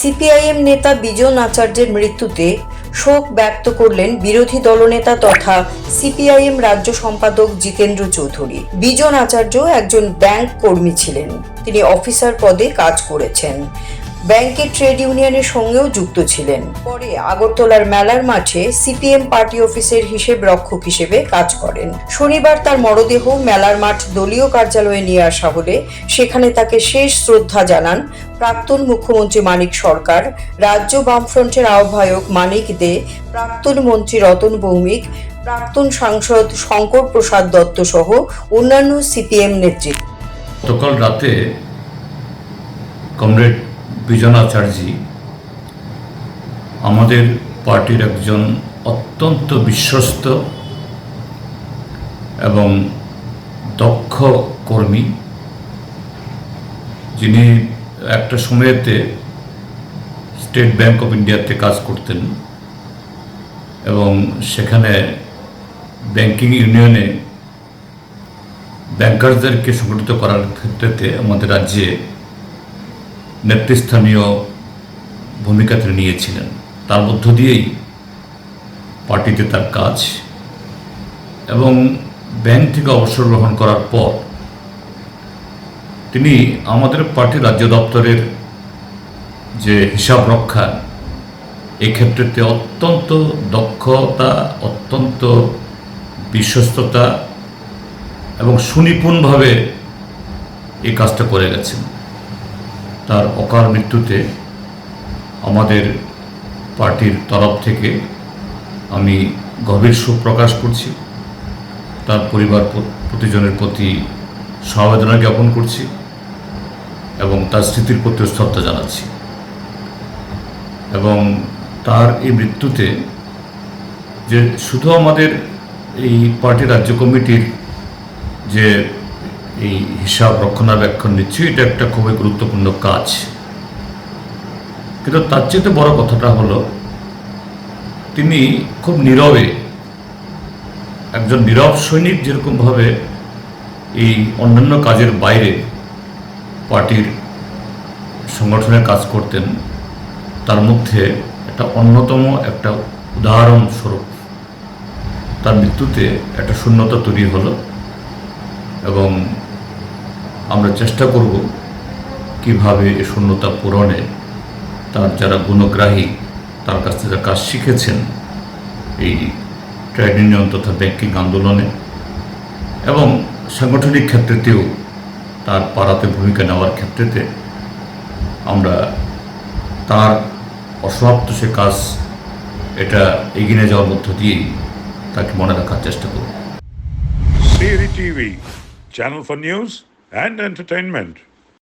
CPIM নেতা বিজন আচার্যের মৃত্যুতে শোক ব্যক্ত করলেন বিরোধী দলনেতা তথা সিপিআইএম রাজ্য সম্পাদক জিতেন্দ্র চৌধুরী। বিজন আচার্য একজন ব্যাংক কর্মী ছিলেন। তিনি অফিসার পদে কাজ করেছেন। ব্যাংকের ট্রেড ইউনিয়নের সঙ্গেও যুক্ত ছিলেন। পরে আগরতলার মেলার মাঠে সিপিএম পার্টি অফিসের হিসেব রক্ষক হিসেবে কাজ করেন। শনিবার তার মরদেহ মেলার মাঠ দলীয় কার্যালয়ে নিয়ে আসা হলে সেখানে তাকে শেষ শ্রদ্ধা জানান প্রাক্তন মুখ্যমন্ত্রী মানিক সরকার, রাজ্য বামফ্রন্টের আহ্বায়ক মানিক দে, প্রাক্তন মন্ত্রী রতন ভৌমিক, প্রাক্তন সাংসদ শঙ্কর প্রসাদ দত্ত সহ অন্যান্য সিপিএম নেতৃত্ব গতকাল রাতে কমরেড বিজনাচার্যী আমাদের পার্টির একজন অত্যন্ত বিশ্বস্ত এবং দক্ষ কর্মী। যিনি একটা সময়েতে স্টেট ব্যাংক অফ ইন্ডিয়াতে কাজ করতেন এবং সেখানে ব্যাংকিং ইউনিয়নে ব্যাংকারদেরকে সংগঠিত করার ক্ষেত্রে আমাদের রাজ্যে নেতৃস্থানীয় ভূমিকা তিনি নিয়েছিলেন। তার মধ্য দিয়েই পার্টিতে তার কাজ এবং ব্যাংক থেকে অবসর গ্রহণ করার পর তিনি আমাদের পার্টি রাজ্য দপ্তরের যে হিসাব রক্ষা এই ক্ষেত্রেতে অত্যন্ত দক্ষতা, অত্যন্ত বিশ্বস্ততা এবং সুনিপুণভাবে এই কাজটা করে গেছেন। তার অকাল মৃত্যুতে আমাদের পার্টির তরফ থেকে আমি গভীর শোক প্রকাশ করছি। তার পরিবার প্রতিজনের প্রতি সমবেদনা জ্ঞাপন করছি এবং তার স্মৃতির প্রতি শ্রদ্ধা জানাচ্ছি। এবং তার এই মৃত্যুতে যে শুধু আমাদের এই পার্টি রাজ্য কমিটির যে এই হিসাব রক্ষণাবেক্ষণ নিচ্ছি, এটা একটা খুবই গুরুত্বপূর্ণ কাজ। কিন্তু তার চেয়ে বড় কথাটা হলো, তিনি খুব নীরবে, একজন নীরব সৈনিক যেরকমভাবে এই অন্যান্য কাজের বাইরে পার্টির সংগঠনের কাজ করতেন, তার মধ্যে একটা অন্যতম একটা উদাহরণ স্বরূপ। তার মৃত্যুতে একটা শূন্যতা তৈরি হলো এবং আমরা চেষ্টা করব কীভাবে এই শূন্যতা পূরণে তার যারা গুণগ্রাহী, তার কাছ থেকে কাজ শিখেছেন এই ট্রেড ইউনিয়ন তথা ব্যাংকিং আন্দোলনে এবং সাংগঠনিক ক্ষেত্রেতেও তার পাড়াতে ভূমিকা নেওয়ার ক্ষেত্রেতে আমরা তার অসমাপ্ত সে কাজ, এটা এগিয়ে যাওয়ার মধ্য দিয়েই তাকে মনে রাখার চেষ্টা করব। channel for news and entertainment.